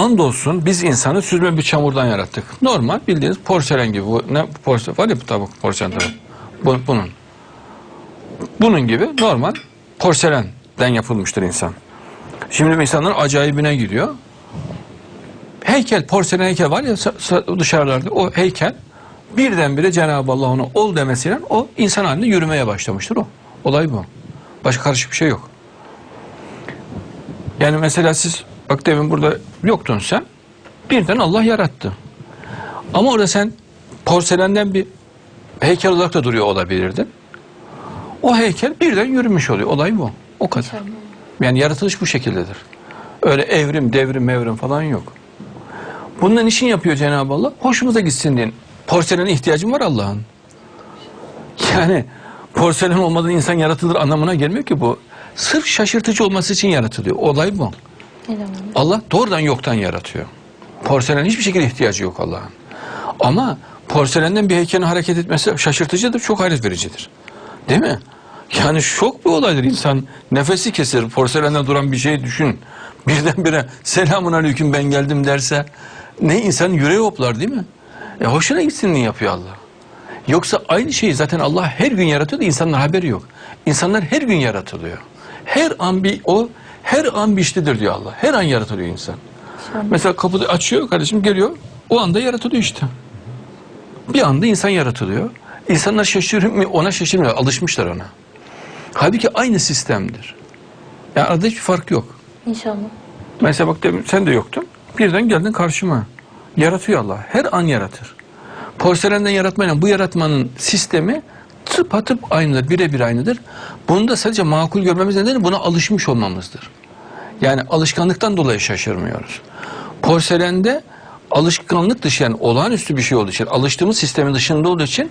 andolsun biz insanı süzme bir çamurdan yarattık. Normal bildiğiniz porselen gibi. Bu ne porselen var ya bu tabak porselen tabak. Bu, bunun. Bunun gibi normal porselenden yapılmıştır insan. Şimdi insanların acayibine gidiyor. Heykel, porselen heykel var ya dışarılarda o heykel birdenbire Cenab-ı Allah ona ol demesiyle o insan halinde yürümeye başlamıştır o. Olay bu. Başka karışık bir şey yok. Yani mesela siz bak demin burada yoktun sen. Birden Allah yarattı. Ama orada sen porselenden bir heykel olarak da duruyor olabilirdin. O heykel birden yürümüş oluyor. Olay bu. O kadar. Yani yaratılış bu şekildedir. Öyle evrim, devrim, mevrim falan yok. Bundan için yapıyor Cenab-ı Allah. Hoşumuza gitsin diye. Porselene ihtiyacım var Allah'ın. Yani porselen olmadan insan yaratılır anlamına gelmiyor ki bu. Sırf şaşırtıcı olması için yaratılıyor. Olay bu. Allah doğrudan yoktan yaratıyor. Porselen hiçbir şekilde ihtiyacı yok Allah'ın. Ama porselenden bir heykelin hareket etmesi şaşırtıcıdır, çok hayret vericidir. Değil mi? Yani şok bir olaydır. İnsan nefesi keser. Porselenden duran bir şey düşün. Birdenbire selamun aleyküm ben geldim derse ne insanın yüreği hoplar değil mi? E hoşuna gitsin diye yapıyor Allah. Yoksa aynı şeyi zaten Allah her gün yaratıyor da insanlar haberi yok. İnsanlar her gün yaratılıyor. Her an bir o her an bir iştedir diyor Allah. Her an yaratılıyor insan. Mesela kapıda açıyor kardeşim geliyor. O anda yaratılıyor işte. Bir anda insan yaratılıyor. İnsanlar şaşırıyor mu? Ona şaşırmıyor. Alışmışlar ona. Halbuki aynı sistemdir. Yani arada hiçbir fark yok. İnşallah. Mesela bak demin sen de yoktun. Birden geldin karşıma. Yaratıyor Allah. Her an yaratır. Porselenden yaratmayla bu yaratmanın sistemi tıpatıp aynıdır. Birebir aynıdır. Bunu da sadece makul görmemiz nedeni buna alışmış olmamızdır. Yani alışkanlıktan dolayı şaşırmıyoruz. Porselende alışkanlık dışı yani olağanüstü bir şey olduğu için, alıştığımız sistemin dışında olduğu için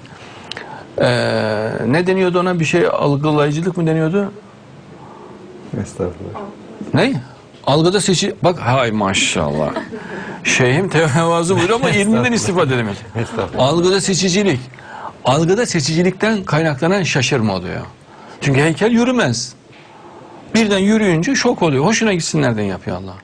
eee, ne deniyordu ona bir şey algılayıcılık mı deniyordu? Estağfurullah. Ne? Algıda seçi... Bak hay maşallah. Şeyhim tevazu buyuruyor ama ilminden istifade. Estağfurullah. Algıda seçicilik. Algıda seçicilikten kaynaklanan şaşırma oluyor. Çünkü heykel yürümez. Birden yürüyünce şok oluyor. Hoşuna gitsin nereden yapıyor Allah.